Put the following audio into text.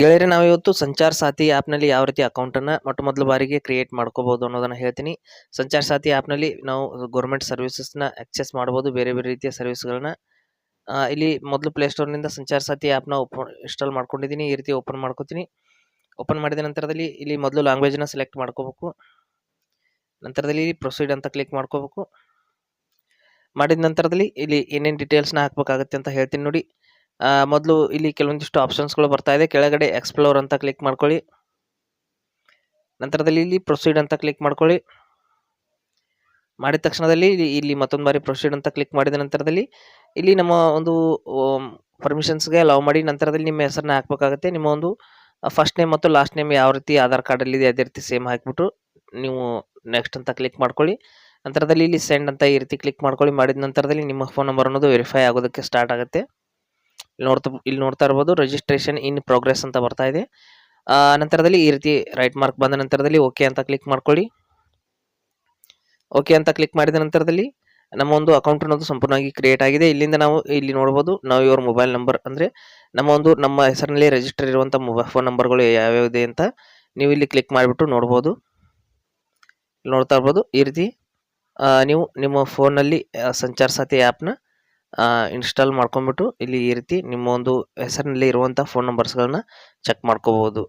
ಗೆಳೆಯರೆ ನಾವು ಇವತ್ತು ಸಂಚಾರ ಸಾಥಿ ಆ್ಯಪ್ನಲ್ಲಿ ಯಾವ ರೀತಿ ಅಕೌಂಟನ್ನು ಮೊಟ್ಟ ಮೊದಲ ಬಾರಿಗೆ ಕ್ರಿಯೇಟ್ ಮಾಡ್ಕೋಬೋದು ಅನ್ನೋದನ್ನು ಹೇಳ್ತೀನಿ. ಸಂಚಾರ ಸಾಥಿ ಆ್ಯಪ್ನಲ್ಲಿ ನಾವು ಗೌರ್ಮೆಂಟ್ ಸರ್ವಿಸಸ್ನ ಆಕ್ಸೆಸ್ ಮಾಡ್ಬೋದು, ಬೇರೆ ಬೇರೆ ರೀತಿಯ ಸರ್ವಿಸ್ಗಳನ್ನ. ಇಲ್ಲಿ ಮೊದಲು ಪ್ಲೇಸ್ಟೋರ್ನಿಂದ ಸಂಚಾರ ಸಾಥಿ ಆ್ಯಪ್ನ ಓಪನ್ ಇನ್ಸ್ಟಾಲ್ ಮಾಡ್ಕೊಂಡಿದ್ದೀನಿ, ಈ ರೀತಿ ಓಪನ್ ಮಾಡ್ಕೋತೀನಿ. ಓಪನ್ ಮಾಡಿದ ನಂತರದಲ್ಲಿ ಇಲ್ಲಿ ಮೊದಲು ಲ್ಯಾಂಗ್ವೇಜ್ನ ಸೆಲೆಕ್ಟ್ ಮಾಡ್ಕೋಬೇಕು. ನಂತರದಲ್ಲಿ ಪ್ರೊಸೀಡ್ ಅಂತ ಕ್ಲಿಕ್ ಮಾಡ್ಕೋಬೇಕು. ಮಾಡಿದ ನಂತರದಲ್ಲಿ ಇಲ್ಲಿ ಏನೇನು ಡೀಟೇಲ್ಸ್ನ ಹಾಕಬೇಕಾಗುತ್ತೆ ಅಂತ ಹೇಳ್ತೀನಿ ನೋಡಿ. ಮೊದಲು ಇಲ್ಲಿ ಕೆಲವೊಂದಿಷ್ಟು ಆಪ್ಷನ್ಸ್ಗಳು ಬರ್ತಾ ಇದೆ. ಕೆಳಗಡೆ ಎಕ್ಸ್ಪ್ಲೋರ್ ಅಂತ ಕ್ಲಿಕ್ ಮಾಡ್ಕೊಳ್ಳಿ. ನಂತರದಲ್ಲಿ ಇಲ್ಲಿ ಪ್ರೊಸೀಡ್ ಅಂತ ಕ್ಲಿಕ್ ಮಾಡ್ಕೊಳ್ಳಿ. ಮಾಡಿದ ತಕ್ಷಣದಲ್ಲಿ ಇಲ್ಲಿ ಮತ್ತೊಂದು ಬಾರಿ ಪ್ರೊಸೀಡ್ ಅಂತ ಕ್ಲಿಕ್ ಮಾಡಿದ ನಂತರದಲ್ಲಿ ಇಲ್ಲಿ ನಮ್ಮ ಒಂದು ಪರ್ಮಿಷನ್ಸ್ಗೆ ಅಲೌ ಮಾಡಿ. ನಂತರದಲ್ಲಿ ನಿಮ್ಮ ಹೆಸರನ್ನ ಹಾಕಬೇಕಾಗುತ್ತೆ. ನಿಮ್ಮ ಒಂದು ಫಸ್ಟ್ ನೇಮ್ ಮತ್ತು ಲಾಸ್ಟ್ ನೇಮ್ ಯಾವ ರೀತಿ ಆಧಾರ್ ಕಾರ್ಡಲ್ಲಿ ಇದೆ ಅದೇ ರೀತಿ ಸೇಮ್ ಹಾಕಿಬಿಟ್ಟು ನೀವು ನೆಕ್ಸ್ಟ್ ಅಂತ ಕ್ಲಿಕ್ ಮಾಡ್ಕೊಳ್ಳಿ. ನಂತರದಲ್ಲಿ ಇಲ್ಲಿ ಸೆಂಡ್ ಅಂತ ಈ ರೀತಿ ಕ್ಲಿಕ್ ಮಾಡ್ಕೊಳ್ಳಿ. ಮಾಡಿದ ನಂತರದಲ್ಲಿ ನಿಮ್ಮ ಫೋನ್ ನಂಬರ್ ಅನ್ನೋದು ವೆರಿಫೈ ಆಗೋದಕ್ಕೆ ಸ್ಟಾರ್ಟ್ ಆಗುತ್ತೆ. ನೋಡ್ತಾ, ಇಲ್ಲಿ ನೋಡ್ತಾ ಇರ್ಬೋದು ರಿಜಿಸ್ಟ್ರೇಷನ್ ಇನ್ ಪ್ರೋಗ್ರೆಸ್ ಅಂತ ಬರ್ತಾ ಇದೆ. ನಂತರದಲ್ಲಿ ಈ ರೀತಿ ರೈಟ್ ಮಾರ್ಕ್ ಬಂದ ನಂತರದಲ್ಲಿ ಓಕೆ ಅಂತ ಕ್ಲಿಕ್ ಮಾಡ್ಕೊಳ್ಳಿ. ಓಕೆ ಅಂತ ಕ್ಲಿಕ್ ಮಾಡಿದ ನಂತರದಲ್ಲಿ ನಮ್ಮ ಒಂದು ಅಕೌಂಟ್ ಅನ್ನೋದು ಸಂಪೂರ್ಣವಾಗಿ ಕ್ರಿಯೇಟ್ ಆಗಿದೆ. ಇಲ್ಲಿಂದ ನಾವು ಇಲ್ಲಿ ನೋಡ್ಬೋದು ನಾವು ಇವ್ರ ಮೊಬೈಲ್ ನಂಬರ್ ಅಂದರೆ ನಮ್ಮ ಒಂದು, ನಮ್ಮ ಹೆಸರಿನಲ್ಲಿ ರಿಜಿಸ್ಟರ್ ಇರುವಂಥ ಮೊಬೈಲ್ ಫೋನ್ ನಂಬರ್ಗಳು ಯಾವ್ಯಾವ ಇದೆ ಅಂತ ನೀವು ಇಲ್ಲಿ ಕ್ಲಿಕ್ ಮಾಡಿಬಿಟ್ಟು ನೋಡ್ಬೋದು. ನೋಡ್ತಾ ಇರ್ಬೋದು, ಈ ರೀತಿ ನೀವು ನಿಮ್ಮ ಫೋನಲ್ಲಿ ಸಂಚಾರ ಸಾಥಿ ಆ್ಯಪ್ನ ಇನ್ಸ್ಟಾಲ್ ಮಾಡ್ಕೊಂಡ್ಬಿಟ್ಟು ಇಲ್ಲಿ ಈ ರೀತಿ ನಿಮ್ಮ ಒಂದು ಹೆಸರಿನಲ್ಲಿ ಇರುವಂಥ ಫೋನ್ ನಂಬರ್ಸ್ಗಳನ್ನ ಚೆಕ್ ಮಾಡ್ಕೋಬಹುದು.